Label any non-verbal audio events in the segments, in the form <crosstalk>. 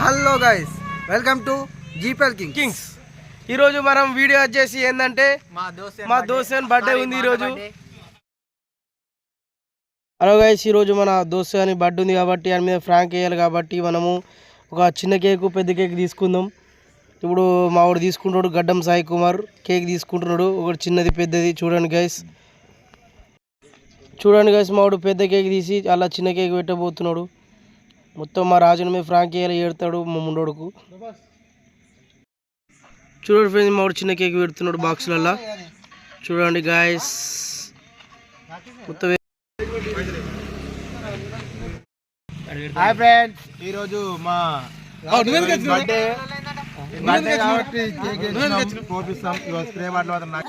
Hello guys welcome to GPL king kings. ఈరోజు మనం video వచ్చేసి ఏంటంటే మా దోస్త్ మా దోస్త్ బర్త్డే ఉంది ఈరోజు. హలో గైస్ ఈరోజు మన దోస్త్ అని బర్త్డే ఉంది కాబట్టి దాని మీద ఫ్రాంక్ వేయాలి కాబట్టి మనము ఒక చిన్న కేక్ పెద్ద కేక్ తీసుకుందాం. ఇప్పుడు మా వాడు తీసుకుంటాడు గడ్డం సాయి కుమార్. కేక్ తీసుకుంటున్నాడు ఒకటి చిన్నది పెద్దది. చూడండి గైస్. చూడండి గైస్ మా వాడు పెద్ద కేక్ తీసి అలా చిన్న కేక్ పెట్టబోతున్నాడు. మొత్తం మా రాజుని మీద ఫ్రాంక్ వేయాలి ఏడతాడు మా ముండోడుకు. చూడండి ఫ్రెండ్స్ మా చిన్న కేక్ పెడుతున్నాడు బాక్సులల్లో. చూడండి గాయస్ మొత్తం హాయ్ ఫ్రెండ్స్ ఈ రోజు మా బర్త్డే బర్త్డే కాబట్టి కేక్ తెచ్చినాం, కోపిస్తాం. ఇవాళ స్ప్రే బాటిల్ మాత్రం నాకు.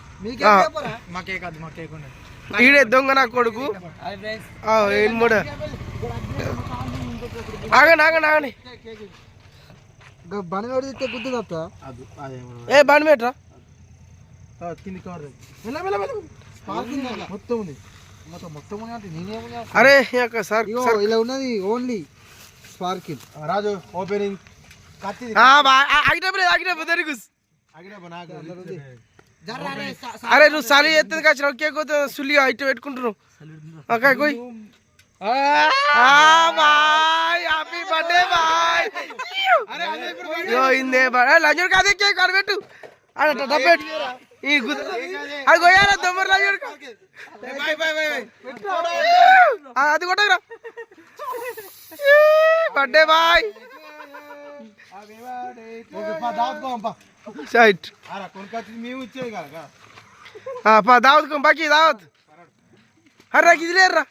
ఈడే దొంగ నా కొడుకు. ఆ, ఏం మూడ. ఆగండి పడితే ఏ బండి పెట్టరా కింది కవర్ మొత్తం ఉంది. మొత్తం మొత్తం ఉంది అంటే నేనేమున్నా అరే యొక్క సార్ ఇలా ఉన్నది ఓన్లీ స్పార్కిల్ రాజు ఓపెనింగ్. కత్తి ఆ, బా- ఆ, ఆగినప్పుడు ఆగినప్పుడు దొరికి జర్రా అరే నువ్వు సరి ఎత్తది కాచిన ఒకే కొత్త సుల్లిగా ఇటు పెట్టుకుంటున్నావు. ఓకే కోయ్ బాయ్ హ్యాపీ బర్త్డే బాయ్ ఇందే లంజూర్ కాదే కేక్ అడబెట్టు అడ డబ్బెట్టు. ఈ గుద్ద అది కొయ్యాలా దొమ్మరు లంజూర్ అది కొట్టరా బర్త్డే బాయ్ సైట్. పా దావత్ కో బాకీ దావత్. అరే నాకు ఇది లేర్రా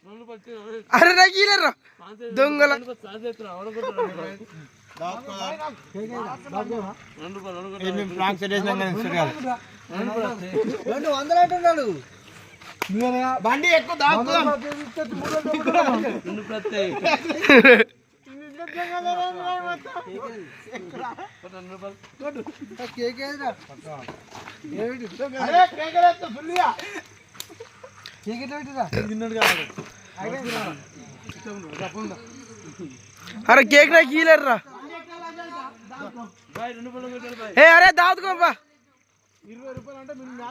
అరే నాకు ఇది లేర్రా దొంగల. రెండు వందలు అంటున్నాడు బండి ఎక్కువ దాక్కుదాం. <laughs> అరే కేక్ నాకు రా. ఏ అరే దావత్ కో ఇరవై రూపాయలు అంటే రెండు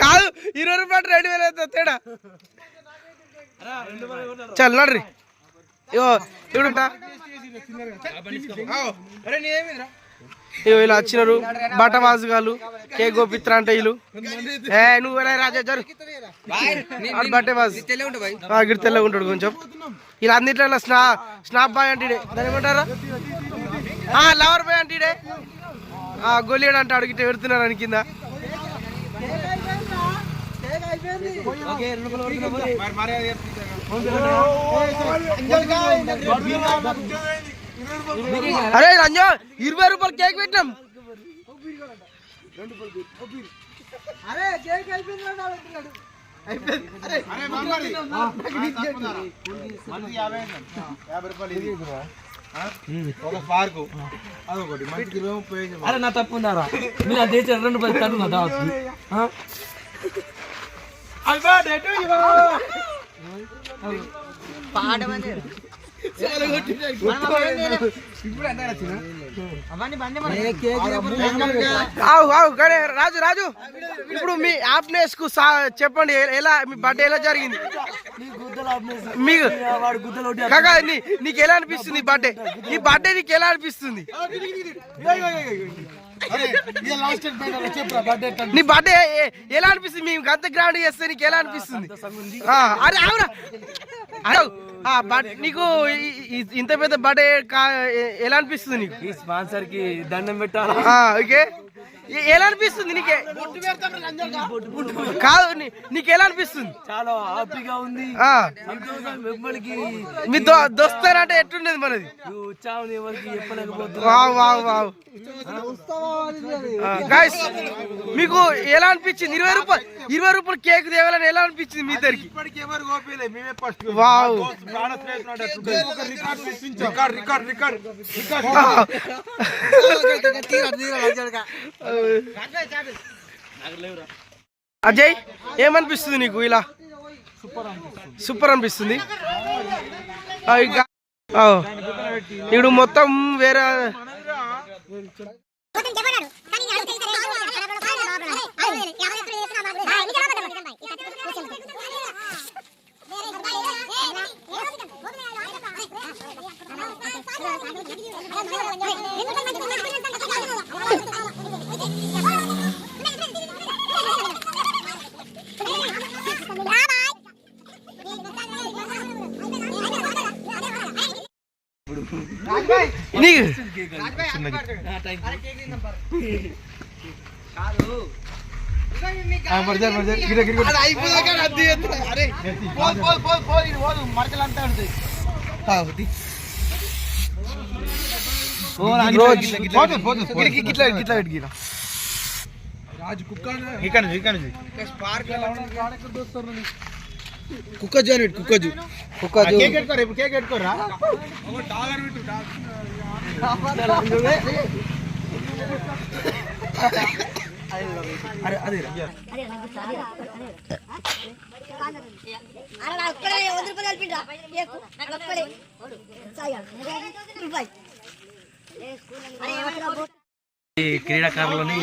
కాదు ఇరవై రూపాయలు రెండు వేలు అవుతుంది తేడా. చల్లండి ఇగో ఇగో ఇలా వచ్చినారు. బట్ట వాసుగాలు కే గోపిత్ర అంటే వీళ్ళు. ఏ నువ్వు ఎలా రాజా జరు. ఆడు గిడి తెల్లగా ఉంటాడు కొంచెం. ఇలా అన్నిట్లో స్నా స్నాప్ బాయ్ అంటే ఈడే. ఏమంటారా? ఆ, లవర్ బాయ్ అంటే ఆ గొలియడు అంటాడు గిట్ట పెడుతున్నారు అని కింద. మరి అరే రంజో ఇరవై రూపాయలు కేక్ పెట్టినాం అరే? ఒక అదొకటి నా తప్పు ఉన్నారా మీరు అది తెచ్చారు రెండు పది తట్టు నా దావత్ ఆవు ఆవు గడే రాజు రాజు ఇప్పుడు మీ హ్యాపీనెస్కు చెప్పండి ఎలా మీ బర్త్డే ఎలా జరిగింది మీకు వాడు గుద్దలు ఒకటి కాకా నీకు ఎలా అనిపిస్తుంది ఈ బర్త్డే ఈ బర్త్డే నీకు ఎలా అనిపిస్తుంది నీ బర్త్డే ఎలా అనిపిస్తుంది? మేము అంత గ్రాండ్ చేస్తే నీకు ఎలా అనిపిస్తుంది? ఆ, అరే అవునా? అరే ఆ, బట్ నీకు ఇంత పెద్ద బర్త్డే ఎలా అనిపిస్తుంది నీకు? ఈ స్పాన్సర్కి దండం పెట్టాలా? ఆ, ఓకే. ఎలా అనిపిస్తుంది నీకే? కాదు నీకు ఎలా అనిపిస్తుంది? చాలా హ్యాపీగా ఉంది. మీ దో దోస్తారంటే ఎట్లుండేది మనది? మీకు ఎలా అనిపించింది? ఇరవై రూపాయలు ఇరవై రూపాయలు కేక్ తేవాలని ఎలా అనిపించింది మీ ఇద్దరికి? ఇప్పటికి ఎవరు గోపిలే మేమే first wow. Record record record Ajay ఏమనిపిస్తుంది నీకు ఇలా? సూపర్ అనిపిస్తుంది. ఆ, ఇంకా- ఆ, ఇప్పుడు మొత్తం వేరే మొత్తం చెప్పడాడు కానీ నేను అడుగుతా సరే బాబు అరే యాభై ఎప్పుడు చేస్తున్నా బాబు ఆ ఎన్ని కలవడం మొత్తం బాయ్ ఈ కత్తి కూర్చోండి నుంచి ఇక్కడ నుంచి కుక్క జానెట్ కుక్క జూ కుక్క జూ. కేక్ ఎట్టుకోరా ఇప్పుడు కేక్ ఎట్టుకోరా అరే నా ఒక్కడే వంద రూపాయలు కలిపిండ్రా. కేకు నాకు ఒక్కడే. రూపాయి అరే ఈ క్రీడాకారులని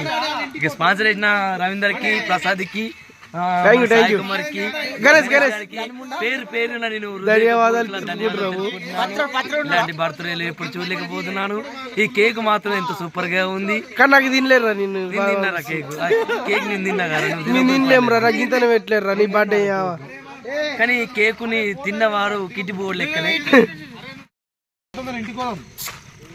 ఇక స్పాన్సర్ చేసిన రవీందర్కి ప్రసాద్కి. కుమార్కి, గణేష్, గణేష్. గారికి పేరు పేరున నేను. ఇలాంటి బర్త్డేలు ఎప్పుడు చూడలేకపోతున్నాను. ఈ కేక్ మాత్రం ఎంత సూపర్గా ఉంది. కానీ నాకు తినలేరురా నిన్ను. నేను తిన్నారా కేక్? కేక్ నేను తిన్నా కదా నువ్వు నేను తినలేమురా నాకు ఇంతనే నీ బర్త్డే కానీ ఈ కేకుని తిన్నవారు కిటి బోర్డు లెక్కనే.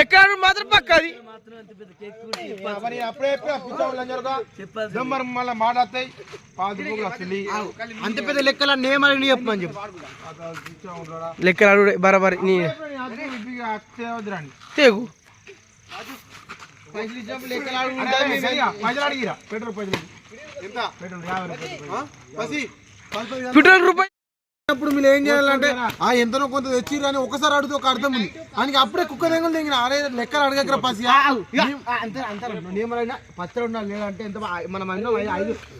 లెక్క మాత్రం పక్క అది. మరి అప్పుడే నెంబర్ మళ్ళీ మాట్లాడతాయి. అంత పెద్ద లెక్కల నేమని చెప్పమని చెప్పు. లెక్కలు అడుగు బరాబరి తేగు. పెట్రోల్ రూపాయి అప్పుడు మీరు ఏం చేయాలంటే ఆ ఎంతనో కొంత తెచ్చిర్రు అని ఒకసారి అడిగితే ఒక అర్థం ఉంది. ఆయనకి అప్పుడే కుక్క దెంగలు తెగిన. అరే లెక్కలు అడగకరా పసి. అంతే అంతే నియమాలైనా పత్రం ఉండాలి లేదంటే ఎంత మనం అందరం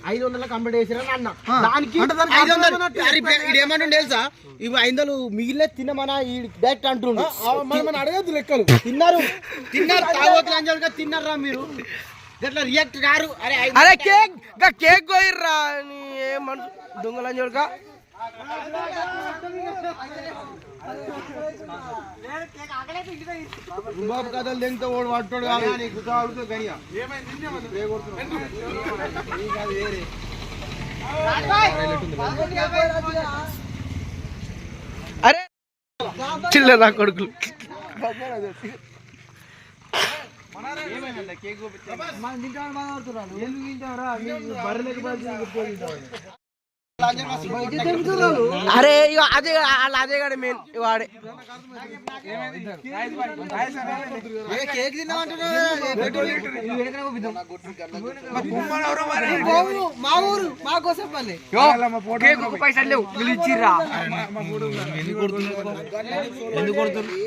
ఐదు- వందల కంప్లీట్ చేసిరని అన్న. దానికి ఐదు వందలు ఏమంటుండే తెలుసా? ఇవి ఐదు మిగిలిన తినమన? ఈ డైరెక్ట్ అంటుండు. మనం అడగద్దు లెక్కలు. తిన్నారు. తిన్నారు తాగోతులు అంజలుగా తిన్నారా మీరు. ఇట్లా రియాక్ట్ కారు. అరే అరే కేక్ కేక్ కోయిర్రా. ఏమను దొంగలు అంజలుగా బాబు కథలు తెంగితే ఓడి పట్టాడు కాదు. నీకు కావాలి గనియా అరే చిల్ల నా కొడుకులు. అరే ఇక అదే వాళ్ళ అదే కాడ మెయిన్ వాడే కేక్ మా ఊరు మా కోసం పైసలు లేవు ఇచ్చిర్రా ఎందుకు కొడుతున్నారు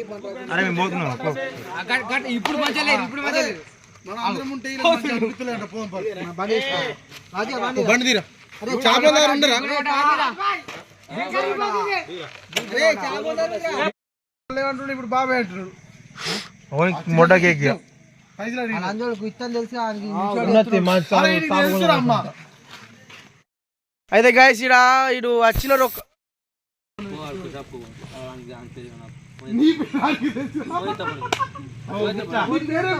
అరే మేము పోతున్నాం ఇప్పుడు మంచిగా లేదు ఇప్పుడు మంచిగా లేదు బండి తీరా చేపల దగ్గర ఉండరా ఏమంటుండే ఇప్పుడు బాబాయ్ అంటున్నాడు. మొట్ట కేక్ అయితే గాయస్ ఇడ ఇడు వచ్చిన ఒక నీకు వేరే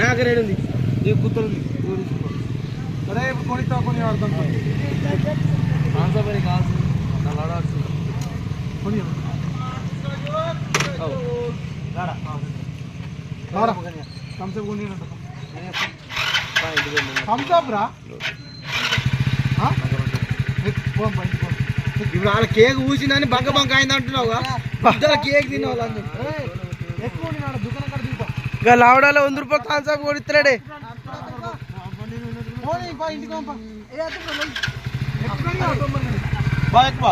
నాకు రేడు ఉంది ఈ గుర్తుంది ఉంది. కొని అర్థం కాదు. కొనియో. రారా. ఇప్పుడు వాళ్ళ కేక్ ఊసిందని బంక బంక అయింది అంటున్నావుగా. ఇద్దరు కేక్ తిన్నావు కాడ. ఇంకా లావడాలో వంద రూపాయలు థాన్సాప్ మరి? బాగా ఎక్కువ